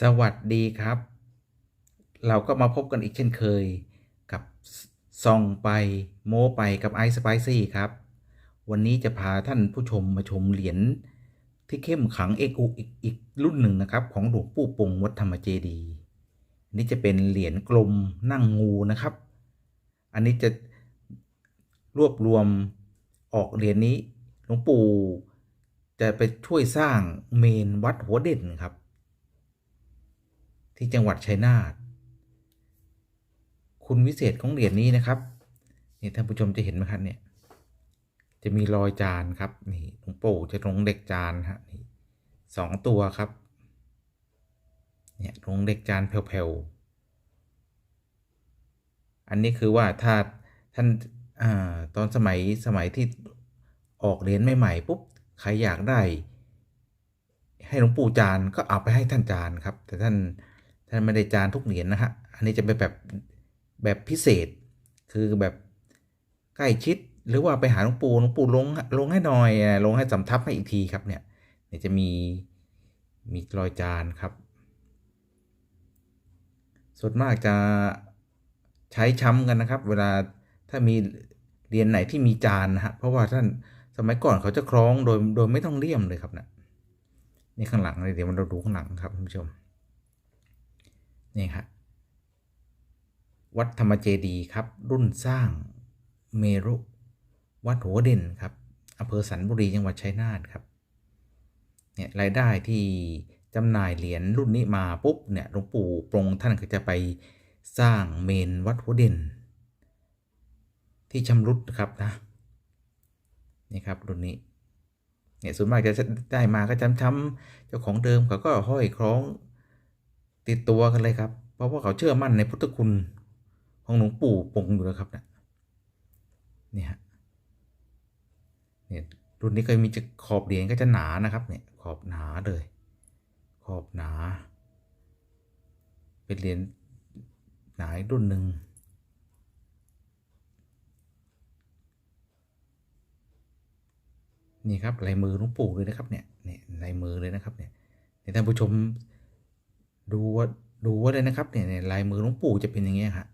สวัสดีครับ เราก็มาพบกันอีกเช่นเคย กับซองไปโม้ไปกับไอซ์สไปซี่ครับ วันนี้จะพาท่านผู้ชมมาชมเหรียญที่เข้มขังเอกอุอีกอีกรุ่นหนึ่งนะครับ ของหลวงปู่ปงวัดธรรมเจดีอันนี้จะเป็นเหรียญกลมนั่งงูนะครับ อันนี้จะรวบรวมออกเหรียญนี้หลวงปู่จะไปช่วยสร้างเมนวัดหัวเด่นครับ ที่จังหวัดชัยนาทคุณวิเศษของเหรียญนี้นะครับนี่ท่านผู้ชมจะเห็นไหมครับเนี่ยจะมีรอยจานครับนี่หลวงปู่จะลงเด็กจานฮะนี่สองตัวครับเนี่ยลงเด็กจานแผ่วๆอันนี้คือว่าถ้าท่านอ่าตอนสมัยสมัยที่ออกเหรียญใหม่ๆปุ๊บใครอยากได้ ให้หลวงปู่จานก็เอาไปให้ท่านจานครับ แต่ท่าน ท่านไม่ได้จานทุกเหรียญนะฮะ อันนี้จะเป็นแบบแบบพิเศษ คือแบบใกล้ชิดหรือว่าไปหาหลวงปู่หลวงปู่ลงลงให้หน่อยลงให้สำทับให้อีกทีครับเนี่ยเนี่ยจะมีมีรอยจานครับ ส่วนมากจะใช้ช้ำกันนะครับ เวลาถ้ามีเรียนไหนที่มีจานนะฮะเพราะว่าท่านสมัยก่อนเขาจะคล้องโดยโดยไม่ต้องเลี่ยมเลยครับนะนี่ข้างหลังเลยเดี๋ยวมันเราดูข้างหลังครับท่านผู้ชม นี่ครับวัดธรรมเจดีครับ รุ่นสร้างเมรุ วัดหัวเด่นครับอำเภอสันบุรีจังหวัดชัยนาทครับเนี่ยรายได้ที่จำหน่ายเหรียญรุ่นนี้มาปุ๊บเนี่ยหลวงปู่ปรงท่านก็จะไปสร้างเมนวัดหัวเด่น ที่ชำรุดครับนะนี่ครับรุ่นนี้เนี่ยส่วนมากจะได้มาก็ช้ำๆเจ้าของเดิมเขาก็ห้อยคล้อง ติดตัวกันเลยครับ เพราะว่าเขาเชื่อมั่นในพุทธคุณของหลวงปู่ปงอยู่แล้วครับนะเนี่ยฮะเนี่ยรุ่นนี้ก็มีจะขอบเหรียญก็จะหนานะครับเนี่ยขอบหนาเลย ขอบหนา เป็นเหรียญหนาอีกรุ่นหนึ่งนี่ครับลายมือหลวงปู่เลยนะครับเนี่ยเนี่ยลายมือเลยนะครับเนี่ยเนี่ยท่านผู้ชม ดูว่าดูว่าเลยนะครับเนี่ยเนี่ยลายมือหลวงปู่จะเป็นอย่างเงี้ยครับ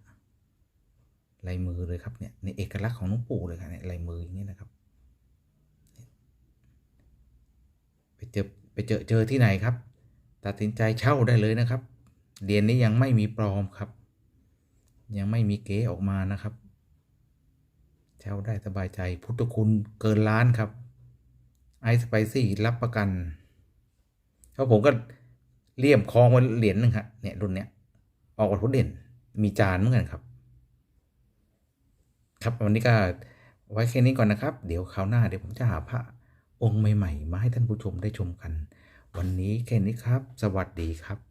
ลายมือเลยครับเนี่ยในเอกลักษณ์ของหลวงปู่เลยครับเนี่ยลายมืออย่างเงี้ยนะครับ ไปเจอไปเจอเจอที่ไหนครับ ตัดสินใจเช่าได้เลยนะครับเหรียญนี้ยังไม่มีปลอมครับ ยังไม่มีเก๋ออกมานะครับ เช่าได้สบายใจพุทธคุณเกินล้านครับไอสไปซี่รับประกันเพราะผมก็ เลี่ยมคลองมาเหรียญหนึ่งครับเนี่ยรุ่นเนี้ยออกวัตถุเด่น มีจานเหมือนกันครับ ครับวันนี้ก็ไว้แค่นี้ก่อนนะครับ เดี๋ยวคราวหน้าเดี๋ยวผมจะหาพระองค์ใหม่ๆมาให้ท่านผู้ชมได้ชมกัน วันนี้แค่นี้ครับ สวัสดีครับ